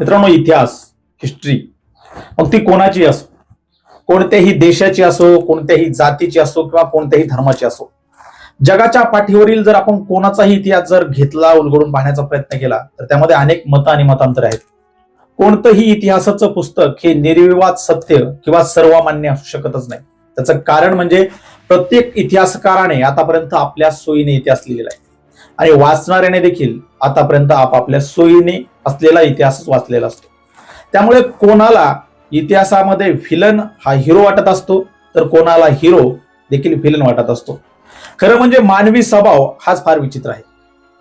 मित्रांनो इतिहास हिस्ट्री मग ती कोणाची असो कोणत्याही देशाची असो कोणत्याही जातीची असो किंवा कोणत्याही धर्माची असो जगाच्या पाठीवरील जर आपण कोणाचाही इतिहास जर घेतला उलगडून पाहण्याचा प्रयत्न केला तर त्यामध्ये अनेक मतं आणि मतांतर आहेत. कोणतंही इतिहासाचं पुस्तक हे निर्विवाद सत्य किंवा सर्वमान्य असू शकतच नाही. त्याचं कारण म्हणजे प्रत्येक इतिहासकाराने आतापर्यंत आपल्या सोयीने इतिहास लिहिलेला आहे. आणि वाचणाऱ्याने देखील आतापर्यंत आपापल्या सोयीने असलेला इतिहासच वाचलेला असतो. त्यामुळे कोणाला इतिहासामध्ये व्हिलन हा हिरो वाटत असतो तर कोणाला हिरो देखील व्हिलन वाटत असतो. खरं म्हणजे मानवी स्वभाव हाच फार विचित्र आहे.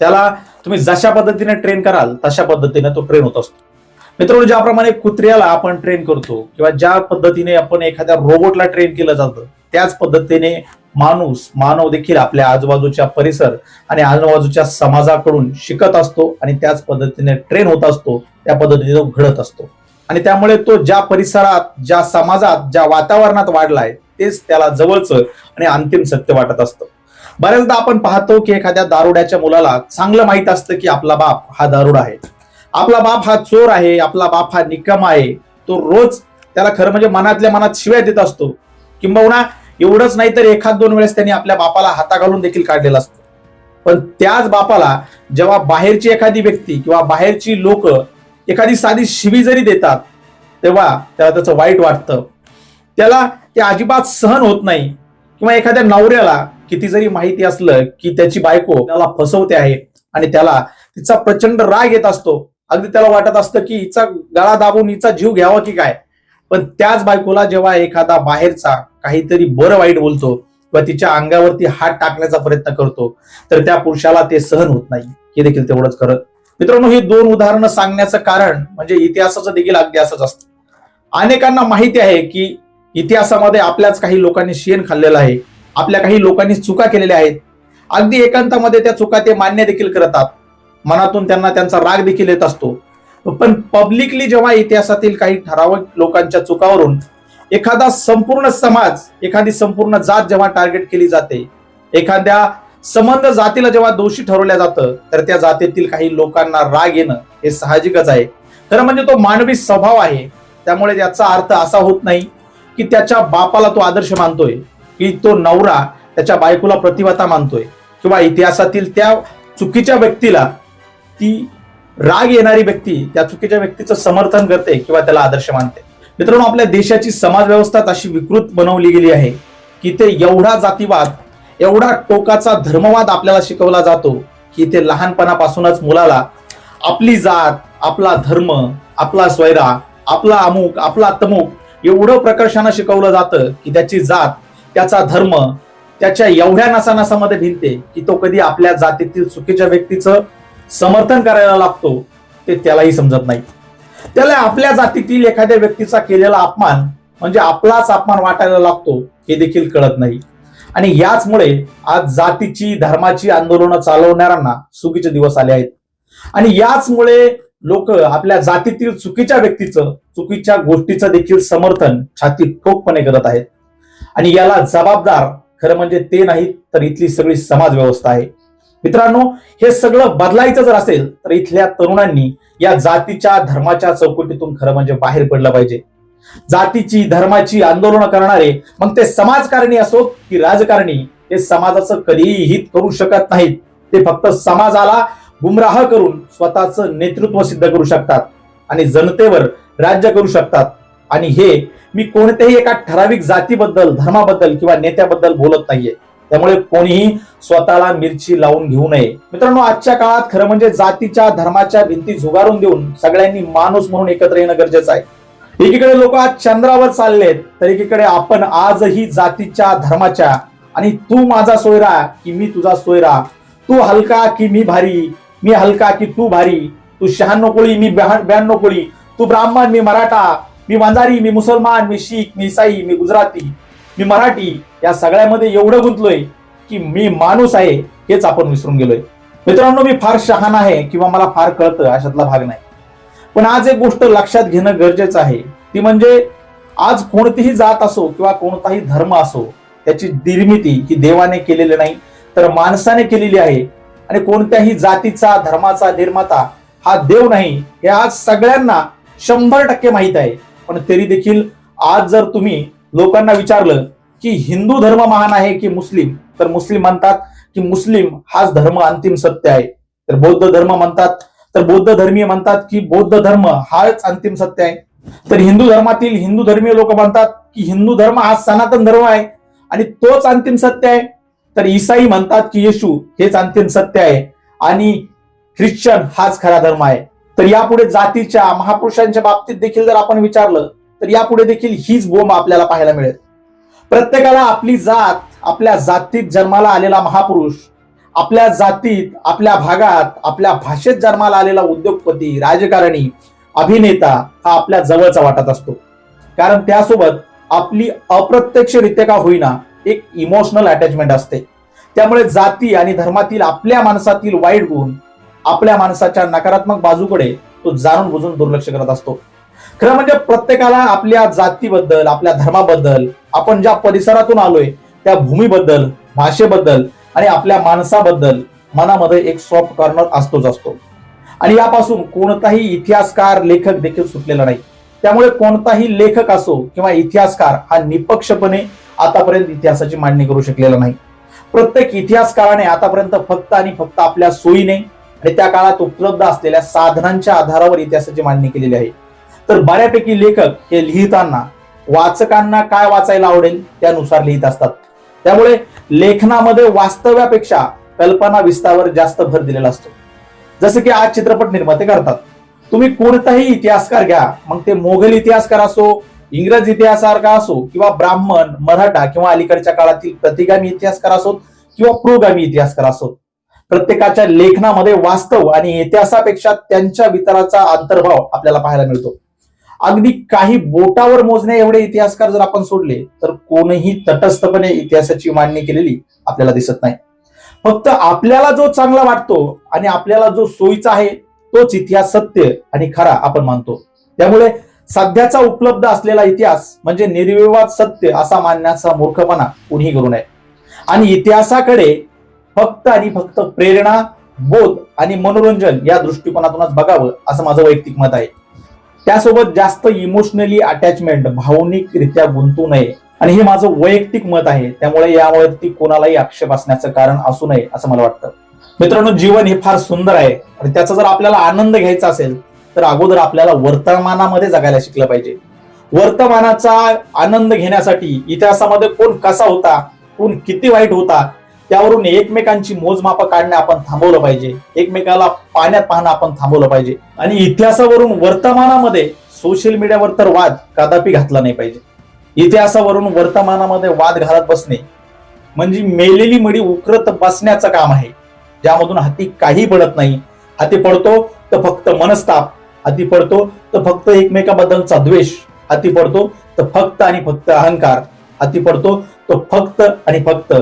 त्याला तुम्ही जशा पद्धतीने ट्रेन कराल तशा पद्धतीने तो ट्रेन होत असतो. मित्रांनो ज्याप्रमाणे कुत्र्याला आपण ट्रेन करतो किंवा ज्या पद्धतीने आपण एखाद्या रोबोटला ट्रेन केलं जातं त्याच पद्धतीने माणूस मानव देखील आपल्या आजूबाजूच्या परिसर आणि आजूबाजूच्या समाजाकडून शिकत असतो आणि त्याच पद्धतीने ट्रेन होत असतो त्या पद्धतीने तो घडत असतो. आणि त्यामुळे तो ज्या परिसरात ज्या समाजात ज्या वातावरणात वाढलाय तेच त्याला जवळचं आणि अंतिम सत्य वाटत असतं. बऱ्याचदा आपण पाहतो की एखाद्या दारुड्याच्या मुलाला चांगलं माहीत असतं की आपला बाप हा दारुड आहे. आपला बाप हा चोर आहे आपला बाप हा निकम आहे तो रोज त्याला खरं म्हणजे मनातल्या मनात शिव्या देत असतो. किंबहुना एवढंच नाही तर एखाद दोन वेळेस त्यांनी आपल्या बापाला हाता घालून देखील काढलेला असतो. पण त्याच बापाला जेव्हा बाहेरची एखादी व्यक्ती किंवा बाहेरची लोक एखादी साधी शिवी जरी देतात तेव्हा त्याला त्याचं वाईट वाटतं. त्याला ते अजिबात सहन होत नाही. किंवा एखाद्या नवऱ्याला किती जरी माहिती असलं की त्याची बायको त्याला फसवते आहे आणि त्याला तिचा प्रचंड राग येत असतो. अगदी त्याला वाटत असतं की हिचा गळा दाबून हिचा जीव घ्यावा की काय? पण त्याच बायकोला जेव्हा एखादा बाहेरचा काहीतरी बरं वाईट बोलतो किंवा तिच्या अंगावरती हात टाकण्याचा प्रयत्न करतो तर त्या पुरुषाला ते सहन होत नाही. हे देखील तेवढंच करत मित्रांनो ही दोन उदाहरणं सांगण्याचं कारण म्हणजे इतिहासाचं देखील अगदी असंच असतं. अनेकांना माहिती आहे की इतिहासामध्ये आपल्याच काही लोकांनी शेण खाल्लेलं आहे आपल्या काही लोकांनी चुका केलेल्या आहेत. अगदी एकांतामध्ये त्या चुका ते मान्य देखील करतात. मनातून त्यांना त्यांचा राग देखील येत असतो. पण पब्लिकली जेव्हा इतिहासातील काही ठराविक लोकांच्या चुकावरून एखादा संपूर्ण समाज एखादी संपूर्ण जात जेव्हा टार्गेट केली जाते एखाद्या संबंध जातीला जेव्हा दोषी ठरवल्या जातं तर त्या जातीतील काही लोकांना राग येणं हे साहजिकच आहे. खरं म्हणजे तो मानवी स्वभाव आहे. त्यामुळे याचा अर्थ असा होत नाही की त्याच्या बापाला तो आदर्श मानतोय की तो नवरा त्याच्या बायकोला प्रतिवता मानतोय किंवा इतिहासातील त्या चुकीच्या व्यक्तीला ती राग येणारी व्यक्ती त्या चुकीच्या व्यक्तीचं समर्थन करते किंवा त्याला आदर्श मानते. मित्रांनो आपल्या देशाची समाज व्यवस्था अशी विकृत बनवली गेली आहे की ते एवढा जातीवाद एवढा टोकाचा धर्मवाद आपल्याला शिकवला जातो की ते लहानपणापासूनच मुलाला आपली जात आपला धर्म आपला स्वैरा आपला अमुक आपला तमुक एवढं प्रकर्षानं शिकवलं जातं की त्याची जात त्याचा धर्म त्याच्या एवढ्या नसानसामध्ये भिनते की तो कधी आपल्या जातीतील चुकीच्या व्यक्तीचं समर्थन करायला लागतो ते त्यालाही समजत नाही. त्याला आपल्या जातीतील एखाद्या व्यक्तीचा केलेला अपमान म्हणजे आपलाच अपमान वाटायला लागतो हे देखील कळत नाही. आणि याचमुळे आज जातीची धर्माची आंदोलनं चालवणाऱ्यांना चुकीचे दिवस आले आहेत. आणि याचमुळे लोक आपल्या जातीतील चुकीच्या व्यक्तीचं चुकीच्या गोष्टीचं देखील समर्थन छाती ठोकपणे करत आहेत. आणि याला जबाबदार खरं म्हणजे ते नाहीत तर इथली सगळी समाज व्यवस्था आहे. मित्रांनो हे सगळं बदलायचं जर असेल तर इथल्या तरुणांनी या जातीच्या धर्माच्या चौकटीतून खरं म्हणजे बाहेर पडलं पाहिजे. जातीची धर्माची आंदोलनं करणारे मग ते समाजकारणी असोत की राजकारणी हे समाजाचं कधीही हित करू शकत नाहीत. ते फक्त समाजाला गुमराह करून स्वतःचं नेतृत्व सिद्ध करू शकतात आणि जनतेवर राज्य करू शकतात. आणि हे मी कोणत्याही एका ठराविक जातीबद्दल धर्माबद्दल किंवा नेत्याबद्दल बोलत नाहीये. त्यामुळे कोणीही स्वतःला मिरची लावून घेऊ नये. मित्रांनो आजच्या काळात खरं म्हणजे जातीच्या धर्माच्या भिंती झुगारून देऊन सगळ्यांनी माणूस म्हणून एकत्र येणं गरजेचं आहे. एकीकडे लोक आज चंद्रावर चाललेत तर एकीकडे आपण आजही जातीच्या धर्माच्या. आणि तू माझा सोयरा की मी तुझा सोयरा. तू हलका की मी भारी मी हलका की तू भारी. तू शहाण्णव कोळी मी ब्याण्णव कोळी. तू ब्राह्मण मी मराठा. मी वंजारी मी मुसलमान मी शीख मी इसाई मी गुजराती. मी मराठी या सगळ्यामध्ये एवढं गुंतलोय की मी माणूस आहे हेच आपण विसरून गेलोय. मित्रांनो मी फार शहाण आहे किंवा मला फार कळतं अशातला भाग नाही. पण आज एक गोष्ट लक्षात घेणं गरजेचं आहे. ती म्हणजे आज कोणतीही जात असो किंवा कोणताही धर्म असो त्याची निर्मिती ही देवाने केलेली नाही तर माणसाने केलेली आहे. आणि कोणत्याही जातीचा धर्माचा निर्माता हा देव नाही हे आज सगळ्यांना शंभर टक्के माहीत आहे. पण तरी देखील आज जर तुम्ही लोकांना विचारलं की हिंदू धर्म महान आहे की मुस्लिम? तर मुस्लिम म्हणतात की मुस्लिम हाच धर्म अंतिम सत्य आहे. तर बौद्ध धर्म म्हणतात तर बौद्ध धर्मीय म्हणतात की बौद्ध धर्म हाच अंतिम सत्य आहे. तर हिंदू धर्मातील हिंदू धर्मीय लोक म्हणतात की हिंदू धर्म हा सनातन धर्म आहे आणि तोच अंतिम सत्य आहे. तर ईसाई म्हणतात की येशू हेच अंतिम सत्य आहे आणि ख्रिश्चन हाच खरा धर्म आहे. तर यापुढे जातीच्या महापुरुषांच्या बाबतीत देखील जर आपण विचारलं तर यापुढे देखील हीच बोंब आपल्याला पाहायला मिळेल. प्रत्येकाला आपली जात आपल्या जातीत जन्माला आलेला महापुरुष आपल्या जातीत आपल्या भागात आपल्या भाषेत जन्माला आलेला उद्योगपती राजकारणी अभिनेता हा आपल्या जवळचा वाटत असतो. कारण त्यासोबत आपली अप्रत्यक्षरित्या का होईना एक इमोशनल अटॅचमेंट असते. त्यामुळे जाती आणि धर्मातील आपल्या माणसातील वाईट गुण आपल्या माणसाच्या नकारात्मक बाजूकडे तो जाणून बुजून दुर्लक्ष करत असतो. खरं म्हणजे प्रत्येकाला आपल्या जातीबद्दल आपल्या धर्माबद्दल आपण ज्या परिसरातून आलोय त्या भूमीबद्दल भाषेबद्दल आणि आपल्या माणसाबद्दल मनामध्ये एक सॉफ्ट कॉर्नर असतोच असतो. आणि यापासून कोणताही इतिहासकार लेखक देखील सुटलेला नाही. त्यामुळे कोणताही लेखक असो किंवा इतिहासकार हा निपक्षपणे आतापर्यंत इतिहासाची मांडणी करू शकलेला नाही. प्रत्येक इतिहासकाराने आतापर्यंत फक्त आणि फक्त आपल्या सोयीने आणि त्या काळात उपलब्ध असलेल्या साधनांच्या आधारावर इतिहासाची मांडणी केलेली आहे. तर बऱ्यापैकी लेखक हे लिहिताना वाचकांना काय वाचायला आवडेल त्यानुसार लिहित असतात. त्यामुळे लेखनामध्ये वास्तव्यापेक्षा कल्पना विस्तावर जास्त भर दिलेला असतो. जसं की आज चित्रपट निर्माते करतात. तुम्ही कोणताही इतिहासकार घ्या मग ते मोघल इतिहासकार असो इंग्रज इतिहासकार असो किंवा ब्राह्मण मराठा किंवा अलीकडच्या काळातील प्रतिगामी इतिहासकार असोत किंवा प्रोगामी इतिहासकार असोत प्रत्येकाच्या लेखनामध्ये वास्तव आणि इतिहासापेक्षा त्यांच्या विचाराचा अंतर्भाव आपल्याला पाहायला मिळतो. अगदी काही बोटावर मोजण्या एवढे इतिहासकार जर आपण सोडले तर कोणीही तटस्थपणे इतिहासाची मांडणी केलेली आपल्याला दिसत नाही. फक्त आपल्याला जो चांगला वाटतो आणि आपल्याला जो सोयीचा आहे तोच इतिहास सत्य आणि खरा आपण मानतो. त्यामुळे सध्याचा उपलब्ध असलेला इतिहास म्हणजे निर्विवाद सत्य असा मानण्याचा मूर्खपणा कुणीही करू नये. आणि इतिहासाकडे फक्त आणि फक्त प्रेरणा बोध आणि मनोरंजन या दृष्टिकोनातूनच बघावं असं माझं वैयक्तिक मत आहे. त्यासोबत जास्त इमोशनली अटॅचमेंट भावनिकरित्या गुंतू नये. आणि हे माझं वैयक्तिक मत आहे. त्यामुळे यावरती कोणालाही आक्षेप असण्याचं कारण असू नये असं मला वाटतं. मित्रांनो जीवन हे फार सुंदर आहे. आणि त्याचा जर आपल्याला आनंद घ्यायचा असेल तर अगोदर आपल्याला वर्तमानामध्ये जगायला शिकलं पाहिजे. वर्तमानाचा आनंद घेण्यासाठी इतिहासामध्ये कोण कसा होता कोण किती वाईट होता त्यावरून एकमेकांची मोजमाप काढणे आपण थांबवलं पाहिजे. एकमेकाला पाण्यात पाहणं आपण थांबवलं पाहिजे. आणि इतिहासावरून वर्तमानामध्ये सोशल मीडियावर तर वाद कदापि घातला नाही पाहिजे. इतिहासावरून वर्तमानामध्ये वाद घालत बसणे म्हणजे मेलेली मडी उकरत बसण्याचं काम आहे. ज्यामधून हाती काही पडत नाही. हाती पडतो तर फक्त मनस्ताप. हाती पडतो तर फक्त एकमेकाबद्दलचा द्वेष. हाती पडतो तर फक्त आणि फक्त अहंकार. हाती पडतो तो फक्त आणि फक्त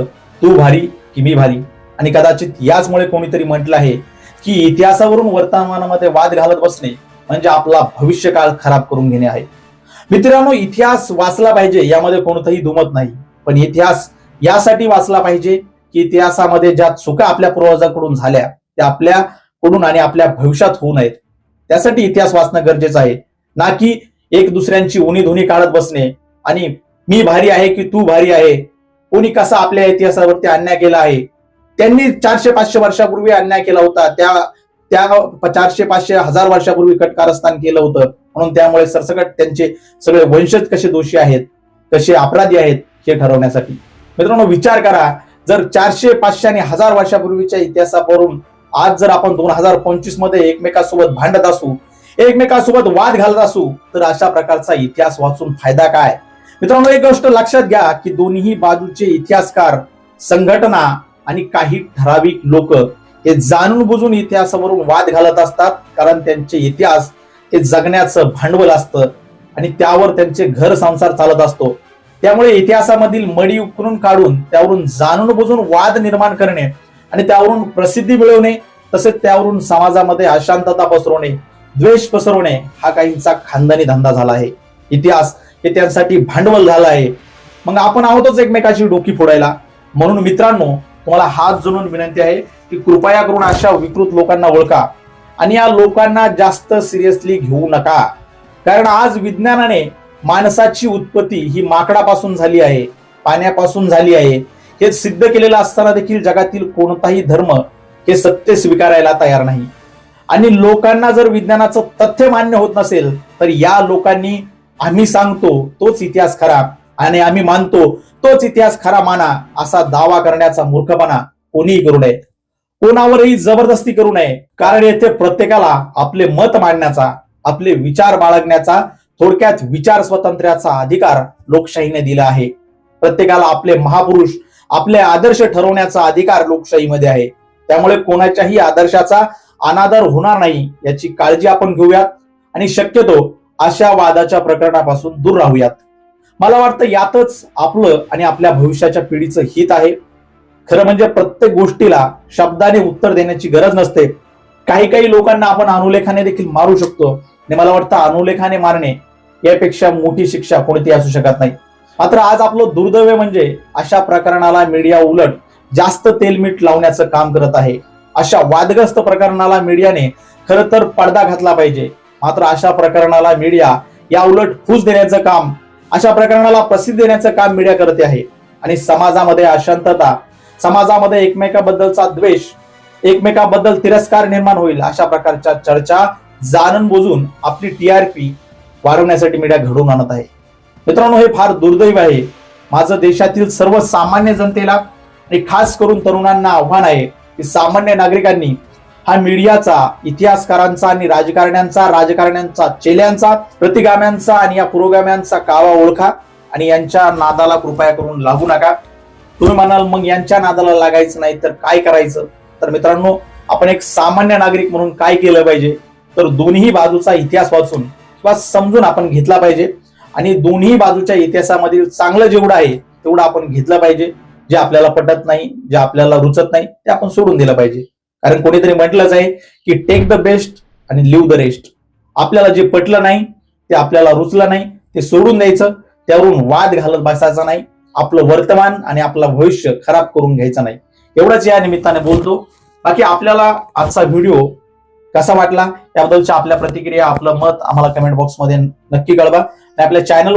तू भारी की मी भारी? आणि कदाचित याचमुळे कोणीतरी म्हटलं आहे की इतिहासावरून वर्तमानामध्ये वाद घालत बसणे म्हणजे आपला भविष्यकाळ खराब करून घेणे आहे. मित्रांनो इतिहास वाचला पाहिजे यामध्ये कोणतंही दुमत नाही. पण इतिहास यासाठी वाचला पाहिजे की इतिहासामध्ये ज्या चुका आपल्या पूर्वजांकडून झाल्या त्या आपल्याकडून आणि आपल्या भविष्यात होऊ नयेत. त्यासाठी इतिहास वाचणं गरजेचं आहे. ना की एक दुसऱ्यांची उणी धुनी काढत बसणे आणि मी भारी आहे की तू भारी आहे कोणी कसा आपल्या इतिहासावरती अन्याय केला आहे? त्यांनी चारशे पाचशे वर्षापूर्वी अन्याय केला होता. त्या त्या चारशे पाचशे हजार वर्षापूर्वी कटकारस्थान केलं होतं. म्हणून त्यामुळे सरसकट त्यांचे सगळे वंशज कसे दोषी आहेत कसे अपराधी आहेत हे ठरवण्यासाठी. मित्रांनो विचार करा. जर चारशे पाचशे आणि हजार वर्षापूर्वीच्या इतिहासावरून आज जर आपण दोन हजार पंचवीसमध्ये एकमेकांसोबत भांडत असू एकमेकांसोबत वाद घालत असू तर अशा प्रकारचा इतिहास वाचून फायदा काय? मित्रांनो एक गोष्ट लक्षात घ्या की दोन्ही बाजूचे इतिहासकार संघटना आणि काही ठराविक लोक हे जाणून बुजून इतिहासावरून वाद घालत असतात. कारण त्यांचे इतिहास हे जगण्याचं भांडवल असतं आणि त्यावर त्यांचे घर संसार चालत असतो. त्यामुळे इतिहासामधील मडी उकरून काढून त्यावरून जाणून बुजून वाद निर्माण करणे आणि त्यावरून प्रसिद्धी मिळवणे तसेच त्यावरून समाजामध्ये अशांतता पसरवणे द्वेष पसरवणे हा काहींचा खानदानी धंदा झाला आहे. इतिहास हे त्यांसाठी भांडवल झालं आहे. मग आपण आहोतच एकमेकाची डोकी फोडायला. म्हणून मित्रांनो तुम्हाला हात जोडून विनंती आहे की कृपया करून अशा विकृत लोकांना ओळखा आणि या लोकांना जास्त सिरियसली घेऊ नका. कारण आज विज्ञानाने माणसाची उत्पत्ती ही माकडापासून झाली आहे पाण्यापासून झाली आहे. हे सिद्ध केलेलं असताना देखील जगातील कोणताही धर्म हे सत्य स्वीकारायला तयार नाही. आणि लोकांना जर विज्ञानाचं तथ्य मान्य होत नसेल तर या लोकांनी आम्ही सांगतो तोच इतिहास खरा आणि आम्ही मानतो तोच इतिहास खरा माना असा दावा करण्याचा मूर्खपणा कोणीही करू नये. कोणावरही जबरदस्ती करू नये कारण येथे प्रत्येकाला आपले मत मांडण्याचा आपले विचार बाळगण्याचा थोडक्यात विचार स्वातंत्र्याचा अधिकार लोकशाहीने दिला आहे. प्रत्येकाला आपले महापुरुष आपले आदर्श ठरवण्याचा अधिकार लोकशाहीमध्ये आहे. त्यामुळे कोणाच्याही आदर्शाचा अनादर होणार नाही याची काळजी आपण घेऊयात. आणि शक्यतो अशा वादाच्या प्रकरणापासून दूर राहूयात. मला वाटतं यातच आपलं आणि आपल्या भविष्याच्या पिढीचं हित आहे. खरं म्हणजे प्रत्येक गोष्टीला शब्दाने उत्तर देण्याची गरज नसते. काही काही लोकांना आपण अनुलेखाने देखील मारू शकतो. आणि मला वाटतं अनुलेखाने मारणे यापेक्षा मोठी शिक्षा कोणती असू शकत नाही. मात्र आज आपलं दुर्दैव म्हणजे अशा प्रकरणाला मीडिया उलट जास्त तेलमीठ लावण्याचं काम करत आहे. अशा वादग्रस्त प्रकरणाला मीडियाने खरं तर पडदा घातला पाहिजे. मात्र अशा प्रकरणाला मीडिया या उलट फूस देण्याचं काम अशा प्रकरणाला प्रसिद्ध देण्याचं काम मीडिया करते आहे. आणि समाजामध्ये अशांतता समाजामध्ये एकमेकाबद्दलचा द्वेष एकमेकाबद्दल तिरस्कार निर्माण होईल अशा प्रकारच्या चर्चा जाणून बुजून आपली टीआरपी वाढवण्यासाठी मीडिया घडवून आणत आहे. मित्रांनो हे फार दुर्दैव आहे. माझं देशातील सर्व सामान्य जनतेला आणि खास करून तरुणांना आव्हान आहे की सामान्य नागरिकांनी हा मीडियाचा इतिहासकारांचा आणि राजकारण्यांचा राजकारण्यांचा चेल्यांचा प्रतिगाम्यांचा आणि या पुरोगाम्यांचा कावा ओळखा आणि यांच्या नादाला कृपया करून लागू नका. तुम्ही म्हणाल मग यांच्या नादाला लागायचं नाही तर काय करायचं? तर मित्रांनो आपण एक सामान्य नागरिक म्हणून काय केलं पाहिजे? तर दोन्ही बाजूचा इतिहास वाचून किंवा समजून आपण घेतला पाहिजे आणि दोन्ही बाजूच्या इतिहासामधील चांगलं जेवढं आहे तेवढं आपण घेतलं पाहिजे. जे आपल्याला पटत नाही जे आपल्याला रुचत नाही ते आपण सोडून दिलं पाहिजे. कारण कोणीतरी म्हटलंच आहे की टेक द बेस्ट आणि लिव्ह द रेस्ट आपल्याला जे पटलं नाही ते आपल्याला रुचलं नाही ते सोडून द्यायचं. त्यावरून वाद घालत बसायचा नाही. आपलं वर्तमान आणि आपलं भविष्य खराब करून घ्यायचं नाही. एवढंच या निमित्ताने बोलतो. बाकी आपल्याला आजचा व्हिडिओ कसा वाटला? त्याबद्दलच्या आपल्या प्रतिक्रिया आपलं मत आम्हाला कमेंट बॉक्समध्ये नक्की कळवा. आणि आपल्या चॅनल